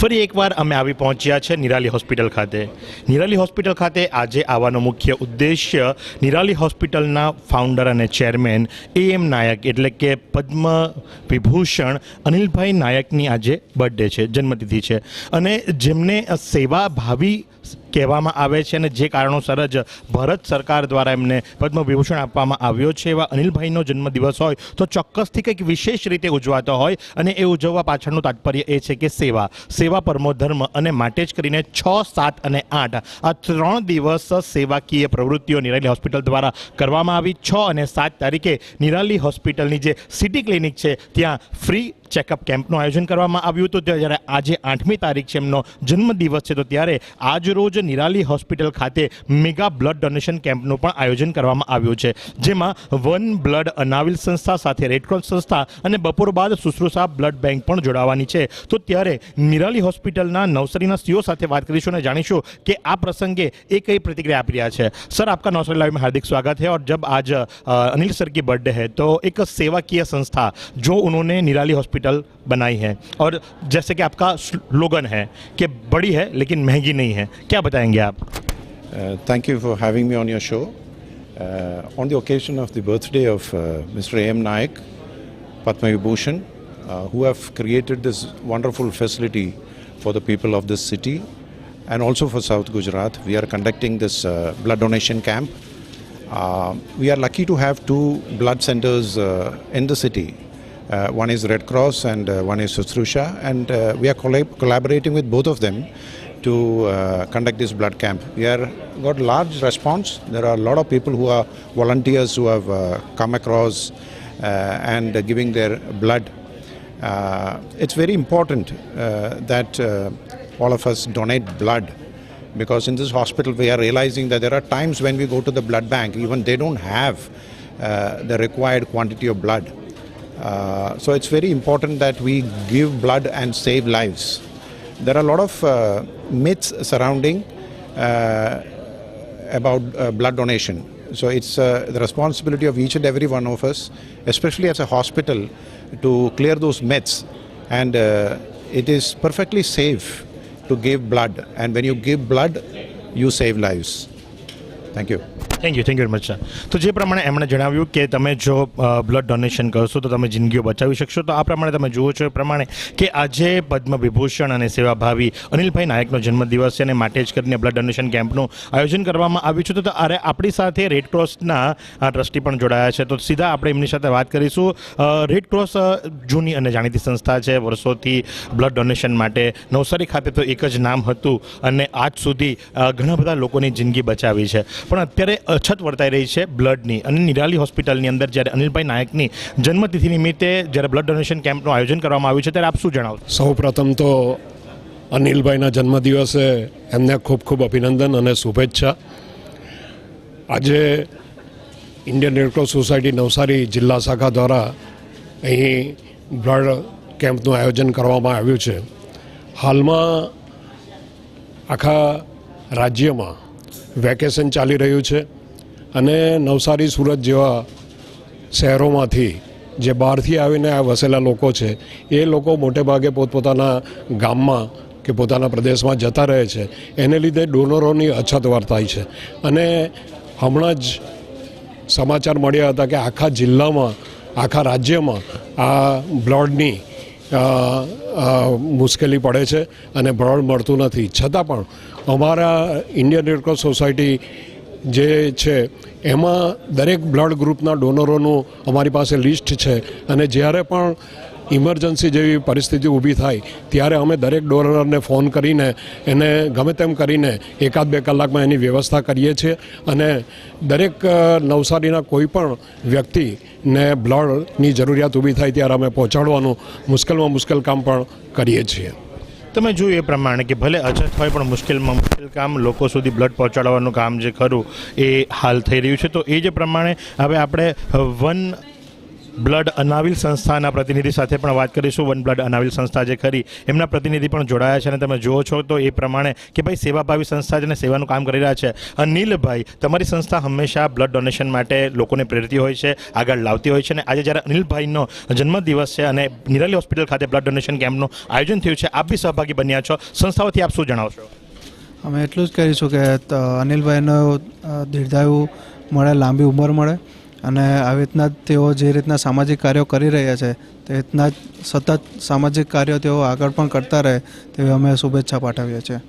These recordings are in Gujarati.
ફરી એકવાર અમે આવી પહોંચ્યા છે નિરાલી હોસ્પિટલ ખાતે. નિરાલી હોસ્પિટલ ખાતે આજે આવવાનો મુખ્ય ઉદ્દેશ્ય નિરાલી હોસ્પિટલના ફાઉન્ડર અને ચેરમેન એ એમ નાયક એટલે કે પદ્મ વિભૂષણ અનિલભાઈ નાયકની આજે બર્થડે છે, જન્મતિથિ છે. અને જેમને સેવા ભાવી કહેવામાં આવે છે અને જે કારણોસર જ ભારત સરકાર દ્વારા એમને પદ્મ વિભૂષણ આપવામાં આવ્યો છે એવા અનિલભાઈનો જન્મદિવસ હોય તો ચોક્કસથી કંઈક વિશેષ રીતે ઉજવાતો હોય અને એ ઉજવવા પાછળનું તાત્પર્ય એ છે કે સેવા. સેવા પરમો ધર્મ અને માટે જ કરીને છ, સાત અને આઠ આ ત્રણ દિવસ સેવાકીય પ્રવૃત્તિઓ નિરાલી હોસ્પિટલ દ્વારા કરવામાં આવી. છ અને સાત તારીખે નિરાલી હોસ્પિટલની જે સિટી ક્લિનિક છે, ત્યાં ફ્રી ચેકઅપ કેમ્પનું આયોજન કરવામાં આવ્યું હતું ત્યાં જ્યારે આજે આઠમી તારીખ છે એમનો જન્મદિવસ છે તો ત્યારે આજ રોજ નિરાલી હોસ્પિટલ ખાતે મેગા બ્લડ ડોનેશન કેમ્પનું પણ આયોજન કરવામાં આવ્યું છે જેમાં વન બ્લડ અનાવિલ સંસ્થા સાથે રેડક્રોસ સંસ્થા અને બપોર બાદ શુશ્રુષા બ્લડ બેંક પણ જોડાવાની છે તો ત્યારે નિરાલી હોસ્પિટલના નવસારીના સીઓ સાથે વાત કરીશું અને જાણીશું કે આ પ્રસંગે એ કઈ प्रतिक्रिया आप रिया है सर आपका नौसरी लाइव में हार्दिक स्वागत है और जब आज अ, अनिल सर की बर्थडे है तो एक सेवाकीय संस्था जो उन्होंने निराली हॉस्पिटल कैपिटल बनाई है। और जैसे कि आपका स्लोगन है कि बड़ी है लेकिन महँगी नहीं है। क्या बताएँगे आप? Thank you for having me on your show on the occasion of the birthday of mister M Nayak Padma Vibhushan who have created this wonderful facility for the people of this city and also for south Gujarat we are conducting this blood donation camp Uh, we are lucky to have two blood centers uh, in the city. Uh, one is Red Cross and uh, one is Sustrusha, and uh, we are collab- collaborating with both of them to uh, conduct this blood camp. We are got large response. There are a lot of people who are volunteers who have uh, come across uh, and giving their blood. It's very important that all of us donate blood because in this hospital we are realizing that there are times when we go to the blood bank, even they don't have the required quantity of blood. Uh, so it's very important that we give blood and save lives. There are a lot of uh, myths surrounding uh, about uh, blood donation. So it's uh, the responsibility of each and every one of us, especially as a hospital, to clear those myths. And it is perfectly safe to give blood. And when you give blood, you save lives. Thank you. Thank you thank you much sir તો જે પ્રમાણે એમણે જણાવ્યું કે તમે જો બ્લડ ડોનેશન કરશો તો તમે જિંદગીઓ બચાવી શકશો. તો આ પ્રમાણે તમે જુઓ છો એ પ્રમાણે કે આજે પદ્મ વિભૂષણ અને સેવાભાવી અનિલભાઈ નાયકનો જન્મદિવસ છે અને માટે જ કરીને બ્લડ ડોનેશન કેમ્પનું આયોજન કરવામાં આવ્યું છે. તો અરે આપણી સાથે રેડ ક્રોસના ટ્રસ્ટી પણ જોડાયા છે. તો સીધા આપણે એમની સાથે વાત કરીશું. રેડ ક્રોસ જૂની અને જાણીતી સંસ્થા છે. વર્ષોથી બ્લડ ડોનેશન માટે નવસારી ખાતે તો એક જ નામ હતું અને આજ સુધી ઘણા બધા લોકોની જિંદગી બચાવી છે. પણ અત્યારે અછત વર્તાઈ રહી છે બ્લડની. અને નિરાલી હોસ્પિટલની અંદર જ્યારે અનિલભાઈ નાયકની જન્મતિથિ નિમિત્તે જ્યારે બ્લડ ડોનેશન કેમ્પનું આયોજન કરવામાં આવ્યું છે, ત્યારે આપ શું જણાવો? સૌ પ્રથમ તો અનિલભાઈના જન્મદિવસે એમને ખૂબ ખૂબ અભિનંદન અને શુભેચ્છા. આજે ઇન્ડિયન રેડક્રોસ સોસાયટી નવસારી જિલ્લા શાખા દ્વારા અહીં બ્લડ કેમ્પનું આયોજન કરવામાં આવ્યું છે. હાલમાં આખા રાજ્યમાં વેકેશન ચાલી રહ્યું છે. અને નવસારી, સુરત જેવા શહેરોમાંથી જે બહારથી આવીને આ વસેલા લોકો છે, એ લોકો મોટેભાગે પોતપોતાના ગામમાં કે પોતાના પ્રદેશમાં જતા રહે છે. એને લીધે ડોનરોની અછત વર્તાય છે. અને હમણાં જ સમાચાર મળ્યા હતા કે આખા જિલ્લામાં, આખા રાજ્યમાં આ બ્લડની મુશ્કેલી પડે છે અને બ્લડ મળતું નથી. છતાં પણ અમારા ઇન્ડિયન રેડક્રોસ સોસાયટી જે છે, એમાં દરેક બ્લડ ગ્રુપના ડોનરોનું અમારી પાસે લિસ્ટ છે. અને જ્યારે પણ ઇમરજન્સી જેવી પરિસ્થિતિ ઊભી થાય, ત્યારે અમે દરેક ડોનરને ફોન કરીને, એને ગમે તેમ કરીને એકાદ બે કલાકમાં એની વ્યવસ્થા કરીએ છીએ. અને દરેક નવસારીના કોઈ પણ વ્યક્તિને બ્લડની જરૂરિયાત ઊભી થાય ત્યારે અમે પહોંચાડવાનું મુશ્કેલમાં મુશ્કેલ કામ પણ કરીએ છીએ. તમે જોયું એ પ્રમાણે કે ભલે અછત હોય, પણ મુશ્કેલમાં મુશ્કેલ કામ લોકો સુધી બ્લડ પહોંચાડવાનું કામ જે ખરું એ હાલ થઈ રહ્યું છે. તો એ જ પ્રમાણે હવે આપણે વન બ્લડ અનાવિલ સંસ્થાના પ્રતિનિધિ સાથે પણ વાત કરીશું. વન બ્લડ અનાવિલ સંસ્થા જે ખરી, એમના પ્રતિનિધિ પણ જોડાયા છે અને તમે જુઓ છો તો એ પ્રમાણે કે ભાઈ સેવાભાવી સંસ્થા અને સેવાનું કામ કરી રહ્યા છે. અનિલભાઈ તમારી સંસ્થા હંમેશા બ્લડ ડોનેશન માટે લોકોને પ્રેરતી હોય છે, આગળ લાવતી હોય છે અને આજે જ્યારે અનિલભાઈનો જન્મદિવસ છે અને નિરાલી હોસ્પિટલ ખાતે બ્લડ ડોનેશન કેમ્પનું આયોજન થયું છે, આપ બી સહભાગી બન્યા છો. સંસ્થાઓથી આપ શું જણાવશો? અમે એટલું જ કહીશું કે અનિલભાઈનો દીર્ઘાયુ મળે, લાંબી ઉંમર મળે. અને આવી રીતના જ તેઓ જે રીતના સામાજિક કાર્યો કરી રહ્યા છે, તે રીતના જ સતત સામાજિક કાર્યો તેઓ આગળ પણ કરતા રહે તેવી અમે શુભેચ્છા પાઠવીએ છીએ.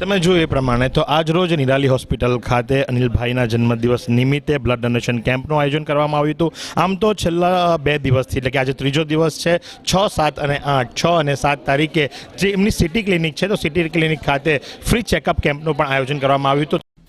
તમે જોયું એ પ્રમાણે તો આજ રોજ નિરાલી હોસ્પિટલ ખાતે અનિલભાઈના જન્મદિવસ નિમિત્તે બ્લડ ડોનેશન કેમ્પનું આયોજન કરવામાં આવ્યું હતું. આમ તો છેલ્લા બે દિવસથી, એટલે કે આજે ત્રીજો દિવસ છે, છ, સાત અને આઠ, છ અને સાત તારીખે જે એમની સિટી ક્લિનિક છે, તો સિટી ક્લિનિક ખાતે ફ્રી ચેકઅપ કેમ્પનું પણ આયોજન કરવામાં આવ્યું હતું.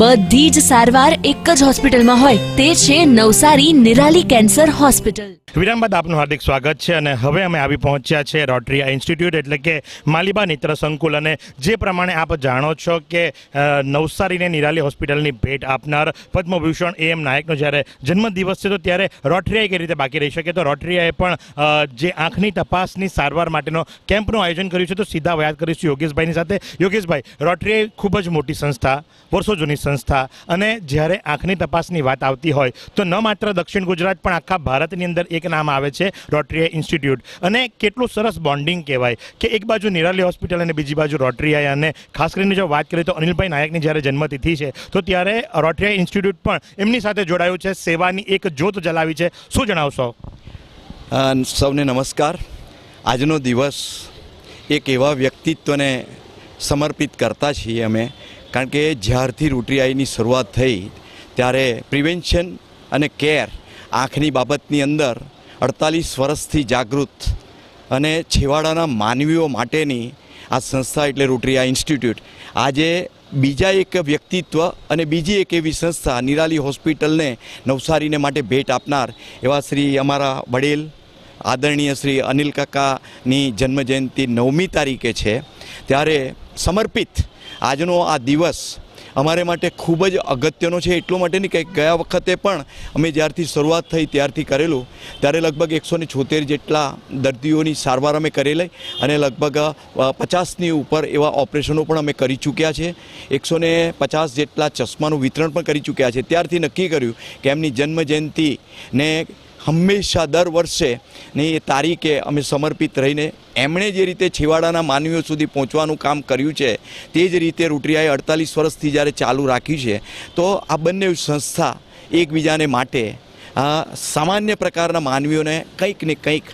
બધી જ સારવાર એક જ હોસ્પિટલમાં હોય. તે છે નવસારી નિરાલી કેન્સર હોસ્પિટલ. વિરામ બાદ આપનું હાર્દિક સ્વાગત છે અને હવે અમે આવી પહોંચ્યા છે રોટરીયા ઇન્સ્ટિટ્યૂટ એટલે કે માલિબા નેત્ર સંકુલ અને જે પ્રમાણે આપ જાણો છો કે નવસારીને નિરાલી હોસ્પિટલની ભેટ આપનાર પદ્મભૂષણ એ એમ નાયકનો જ્યારે જન્મદિવસ છે તો ત્યારે રોટરીઆઈ કઈ રીતે બાકી રહી શકે. તો રોટરીયાએ પણ જે આંખની તપાસની સારવાર માટેનો કેમ્પનું આયોજન કર્યું છે તો સીધા વાત કરીશું યોગેશભાઈની સાથે. યોગેશભાઈ રોટરીઆઈ ખૂબ જ મોટી સંસ્થા, વર્ષો જૂની સંસ્થા અને જ્યારે આંખની તપાસની વાત આવતી હોય તો ન માત્ર દક્ષિણ ગુજરાત, પણ આખા ભારતની અંદર એક નામ આવે છે, રોટરીયા ઇન્સ્ટિટ્યૂટ. અને કેટલું સરસ બોન્ડિંગ કહેવાય કે એક બાજુ નિરાલી હોસ્પિટલ અને બીજી બાજુ રોટરીયા. અને ખાસ કરીને જો વાત કરીએ તો અનિલભાઈ નાયકની જ્યારે જન્મતિથિ છે, તો ત્યારે રોટરીયા ઇન્સ્ટિટ્યૂટ પણ એમની સાથે જોડાયું છે, સેવાની એક જોત જલાવી છે. શું જણાવશો? સૌને નમસ્કાર. આજનો દિવસ એક એવા વ્યક્તિત્વને સમર્પિત કરતા છીએ અમે કારણ કે જ્યારથી રૂટીઆઈની શરૂઆત થઈ, ત્યારે પ્રિવેન્શન અને કેર આંખની બાબતની અંદર અડતાલીસ વર્ષથી જાગૃત અને છેવાડાના માનવીઓ માટેની આ સંસ્થા એટલે રૂટરીઆઈ ઇન્સ્ટિટ્યૂટ. આજે બીજા એક વ્યક્તિત્વ અને બીજી એક એવી સંસ્થા નિરાલી હોસ્પિટલને નવસારીને માટે ભેટ આપનાર એવા શ્રી અમારા વડીલ આદરણીય શ્રી અનિલ કાકાની જન્મજયંતિ નવમી તારીખે છે. ત્યારે સમર્પિત આજનો આ દિવસ અમારે માટે ખૂબ જ અગત્યનો છે. એટલો માટે નહીં કે ગયા વખતે પણ અમે જ્યારથી શરૂઆત થઈ ત્યારથી કરેલું, ત્યારે લગભગ એકસો ને છોતેર જેટલા દર્દીઓની સારવાર અમે કરેલી અને લગભગ પચાસની ઉપર એવા ઓપરેશનો પણ અમે કરી ચૂક્યા છે. એકસો પચાસ જેટલા ચશ્માનું વિતરણ પણ કરી ચૂક્યા છે. ત્યારથી નક્કી કર્યું કે એમની જન્મજયંતિને હંમેશા દર વર્ષે ની એ તારીખે અમે સમર્પિત રહીને એમણે જે રીતે છેવાડાના માનવીઓ સુધી પહોંચવાનું કામ કર્યું છે, તે જ રીતે રૂટરિયાએ અડતાલીસ વર્ષથી જ્યારે ચાલુ રાખ્યું છે, તો આ બંને સંસ્થા એકબીજાને માટે સામાન્ય પ્રકારના માનવીઓને કંઈક ને કંઈક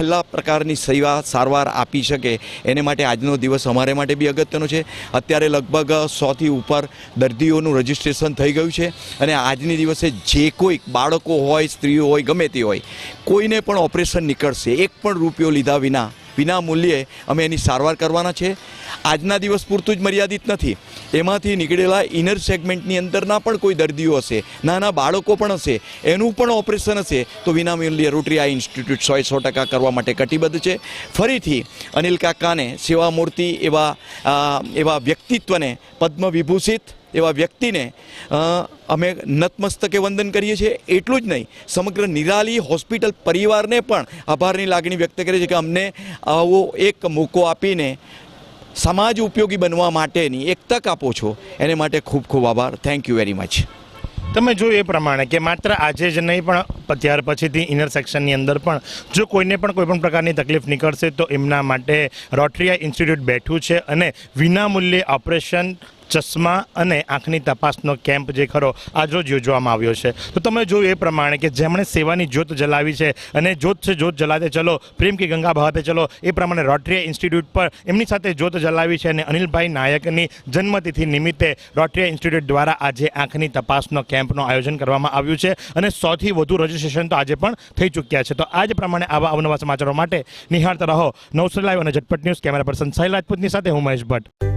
છેલ્લા પ્રકારની સેવા સારવાર આપી શકે એને માટે આજનો દિવસ અમારે માટે બી અગત્યનો છે. અત્યારે લગભગ સોથી ઉપર દર્દીઓનું રજિસ્ટ્રેશન થઈ ગયું છે અને આજની દિવસે જે કોઈ બાળકો હોય, સ્ત્રીઓ હોય, ગમે તે હોય, કોઈને પણ ઓપરેશન નીકળશે. એક પણ રૂપિયો લીધા વિના વિના મૂલ્યે અમે એની સારવાર કરવાના છે. આજના દિવસ પૂરતું જ મર્યાદિત નથી. એમાંથી નીકળેલા ઇનર સેગમેન્ટની અંદરના પણ કોઈ દર્દીઓ હશે, નાના બાળકો પણ હશે, એનું પણ ઓપરેશન હશે, તો વિનામૂલ્યે રોટરી આ ઇન્સ્ટિટ્યૂટ સો સો ટકા કરવા માટે કટિબદ્ધ છે. ફરીથી અનિલ કાકાને સેવામૂર્તિ એવા એવા વ્યક્તિત્વને પદ્મ વિભૂષિત એવા વ્યક્તિને અમે નતમસ્તકે વંદન કરીએ છીએ. એટલું જ નહીં, સમગ્ર નિરાલી હોસ્પિટલ પરિવારને પણ આભારની લાગણી વ્યક્ત કરીએ છીએ કે અમને આવો એક મોકો આપીને સમાજ ઉપયોગી બનવા માટેની એક તક આપો છો. એને માટે ખૂબ ખૂબ આભાર. થેન્ક યુ વેરી મચ તમે જોયું એ પ્રમાણે કે માત્ર આજે જ નહીં, પણ ત્યાર પછીથી ઇનર સેક્શનની અંદર પણ જો કોઈને પણ કોઈ પણ પ્રકારની તકલીફ નીકળશે, તો એમના માટે રોટરીયા ઇન્સ્ટિટ્યૂટ બેઠું છે અને વિનામૂલ્યે ઓપરેશન ચશ્મા અને આંખની તપાસનો કેમ્પ જે ખરો આજરોજ યોજવામાં આવ્યો છે. તો તમે જોયું એ પ્રમાણે કે જેમણે સેવાની જ્યોત જલાવી છે અને જ્યોત છે જ્યોત જલાતે ચલો, પ્રેમ કી ગંગા બહાતે ચલો, એ પ્રમાણે રોટરી ઇન્સ્ટિટ્યૂટ પર એમની સાથે જ્યોત જલાવી છે અને અનિલભાઈ નાયકની જન્મતિથિ નિમિત્તે રોટરી ઇન્સ્ટિટ્યૂટ દ્વારા આજે આંખની તપાસનો કેમ્પનું આયોજન કરવામાં આવ્યું છે અને સૌથી વધુ રજીસ્ટ્રેશન તો આજે પણ થઈ ચૂક્યા છે. તો આ જ પ્રમાણે આવા અવનવા સમાચારો માટે નિહાળતા રહો. નવસો લાઈવ અને Jhatpat news camera person Sahil રાજપૂતની સાથે હું મહેશ ભટ્ટ.